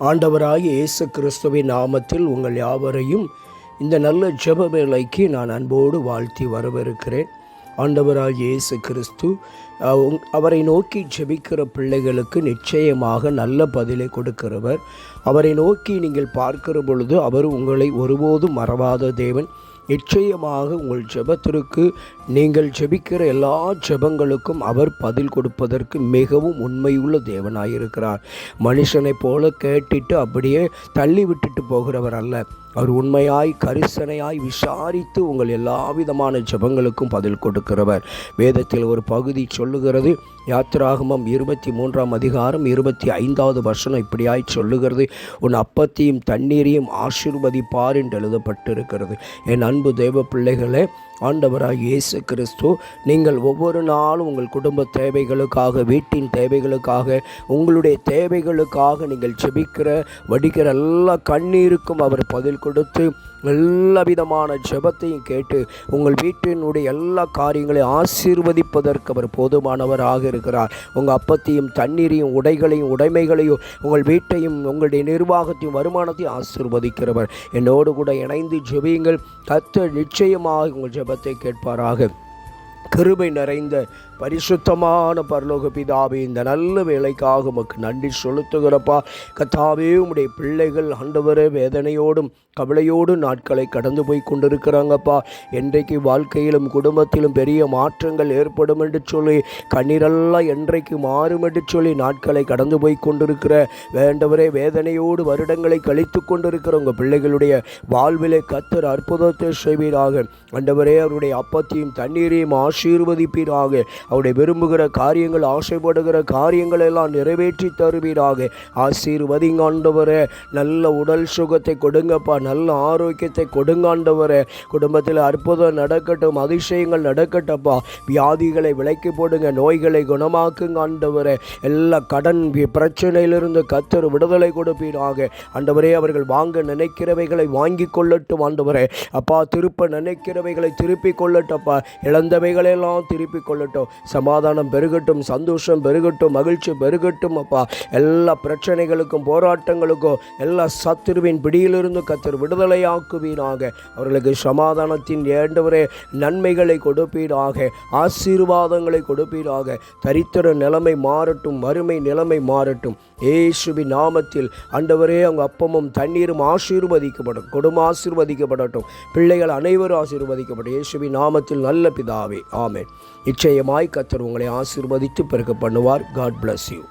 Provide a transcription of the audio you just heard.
ஆண்டவராக இயேசு கிறிஸ்துவின் நாமத்தில் உங்கள் யாவரையும் இந்த நல்ல ஜெப வேலைக்கு நான் அன்போடு வாழ்த்தி வரவிருக்கிறேன் ஆண்டவராக இயேசு கிறிஸ்து உங்- அவரை நோக்கி ஜெபிக்கிற பிள்ளைகளுக்கு நிச்சயமாக நல்ல பதிலை கொடுக்கிறவர். அவரை நோக்கி நீங்கள் பார்க்கிற பொழுது அவர் உங்களை ஒருபோதும் மறவாத தேவன். நிச்சயமாக உங்கள் ஜெபத்திற்கு நீங்கள் ஜெபிக்கிற எல்லா ஜெபங்களுக்கும் அவர் பதில் கொடுப்பதற்கு மிகவும் உண்மையுள்ள தேவனாயிருக்கிறார். மனுஷனைப் போல கேட்டுட்டு அப்படியே தள்ளி விட்டுட்டு போகிறவர் அல்ல. அவர் உண்மையாய் கரிசனையாய் விசாரித்து உங்கள் எல்லா விதமான ஜெபங்களுக்கும் பதில் கொடுக்கிறவர். வேதத்தில் ஒரு பகுதி சொல்லுகிறது. யாத்திராகமம் இருபத்தி மூன்றாம் அதிகாரம் இருபத்தி ஐந்தாவது வருஷம் இப்படியாய் சொல்லுகிறது. உன் அப்பத்தையும் தண்ணீரையும் ஆசிர்வதிப்பார் என்று எழுதப்பட்டிருக்கிறது. என் அன்பு தேவ பிள்ளைகளே ஆண்டவராக இயேசு கிறிஸ்து நீங்கள் ஒவ்வொரு நாளும் உங்கள் குடும்ப தேவைகளுக்காக வீட்டின் தேவைகளுக்காக உங்களுடைய தேவைகளுக்காக நீங்கள் செபிக்கிற வடிக்கிற எல்லா கண்ணீருக்கும் அவர் பதில் கொடுத்து எல்லா விதமான ஜெபத்தையும் கேட்டு உங்கள் வீட்டினுடைய எல்லா காரியங்களையும் ஆசீர்வதிப்பதற்கு அவர் போதுமானவராக இருக்கிறார். உங்கள் அப்பத்தையும் தண்ணீரையும் உடைகளையும் உடைமைகளையும் உங்கள் வீட்டையும் உங்களுடைய நிர்வாகத்தையும் வருமானத்தையும் ஆசீர்வதிக்கிறவர். என்னோடு கூட இணைந்து ஜெபியுங்கள். கத்து நிச்சயமாக உங்கள் ஜெபத்தை கேட்பாராக. கிருபை நிறைந்த பரிசுத்தமான பரலோக பிதாவே இந்த நல்ல வேலைக்காக உமக்கு நன்றி செலுத்துகிறப்பா. கத்தாவே உம்முடைய பிள்ளைகள் ஆண்டவரே வேதனையோடும் கவலையோடு நாட்களை கடந்து போய் கொண்டிருக்கிறாங்கப்பா. என்றைக்கு வாழ்க்கையிலும் குடும்பத்திலும் பெரிய மாற்றங்கள் ஏற்படும் என்று சொல்லி கண்ணீரெல்லாம் என்றைக்கு மாறும் என்று சொல்லி நாட்களை கடந்து போய் கொண்டிருக்கிற வேண்டவரே வேதனையோடு வருடங்களை கழித்து கொண்டிருக்கிற உங்கள் பிள்ளைகளுடைய வாழ்விலே கத்தர் அற்புதத்தை செய்வீராக. ஆண்டவரே அவருடைய அப்பத்தையும் தண்ணீரையும் ஆசீர்வதிப்பீராக. அவருடைய விரும்புகிற காரியங்கள் ஆசைப்படுகிற காரியங்கள் எல்லாம் நிறைவேற்றி தருவீராக. ஆசீர்வதிங்க ஆண்டவரே நல்ல உடல் சுகத்தை கொடுங்கப்பா நல்ல ஆரோக்கியத்தை கொடுங்காண்டவரே. குடும்பத்தில் அற்புதம் நடக்கட்டும் அதிசயங்கள் நடக்கட்டப்பா. வியாதிகளை விலைக்கு போடுங்க நோய்களை குணமாக்குங்க ஆண்டவரே எல்லா கடன் பிரச்சனையிலிருந்து கத்தர் விடுதலை கொடுப்பீராக. ஆண்டவரே அவர்கள் வாங்க நினைக்கிறவைகளை வாங்கி கொள்ளட்டும் ஆண்டவரே. அப்பா திருப்ப நினைக்கிறவைகளை திருப்பி கொள்ளட்டப்பா. இழந்தவைகளெல்லாம் திருப்பி கொள்ளட்டும். சமாதானம் பெருகட்டும் சந்தோஷம் பெருகட்டும் மகிழ்ச்சி பெருகட்டும் அப்பா. எல்லா பிரச்சனைகளுக்கும் போராட்டங்களுக்கும் எல்லா சத்துருவின் பிடியிலிருந்து கத்தர் விடுதலையாக்குவீராக. அவர்களுக்கு சமாதானத்தின் ஏண்டவரே நன்மைகளை கொடுப்பீராக ஆசீர்வாதங்களை கொடுப்பீராக. தரித்திர நிலைமை மாறட்டும் வறுமை நிலைமை மாறட்டும். ஏசுபி நாமத்தில் அண்டவரே அவங்க அப்பமும் தண்ணீரும் ஆசீர்வதிக்கப்படும் குடும்பம் ஆசீர்வதிக்கப்படட்டும். பிள்ளைகள் அனைவரும் ஆசீர்வதிக்கப்படும். இயேசுவின் நாமத்தில் நல்ல பிதாவே ஆமே நிச்சயமாய் கத்தர் உங்களை ஆசீர்வதித்து பெருக்க பண்ணுவார் காட் பிளஸ் யூ